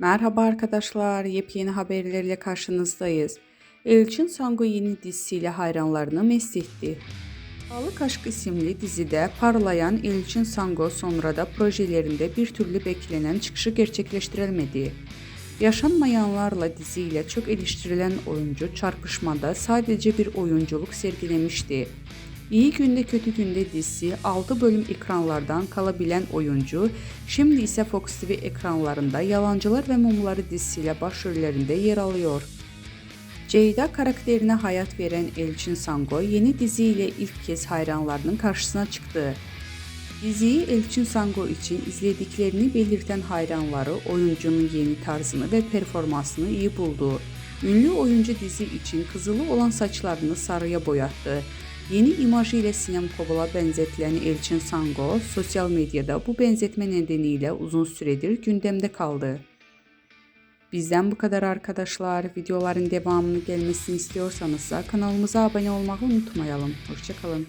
Merhaba arkadaşlar, yepyeni haberlerle karşınızdayız. Elçin Sango yeni dizisiyle hayranlarını mest etti. Balık Aşk isimli dizide parlayan Elçin Sango sonra da projelerinde bir türlü beklenen çıkışı gerçekleştirilmedi. Yaşanmayanlarla diziyle çok eleştirilen oyuncu çarpışmada sadece bir oyunculuk sergilemişti. İyi günde kötü günde dizisi 6 bölüm ekranlardan kalabilen oyuncu, şimdi ise Fox TV ekranlarında Yalancılar ve Mumları dizisiyle başrollerinde yer alıyor. Ceyda karakterine hayat veren Elçin Sango yeni diziyle ilk kez hayranlarının karşısına çıktı. Diziyi Elçin Sango için izlediklerini belirten hayranları oyuncunun yeni tarzını ve performansını iyi buldu. Ünlü oyuncu dizi için kızılı olan saçlarını sarıya boyattı. Yeni imajı ile Sinem Koval'a benzetilen Elçin Sango, sosyal medyada bu benzetme nedeniyle uzun süredir gündemde kaldı. Bizden bu kadar arkadaşlar. Videoların devamını gelmesini istiyorsanız kanalımıza abone olmayı unutmayalım. Hoşçakalın.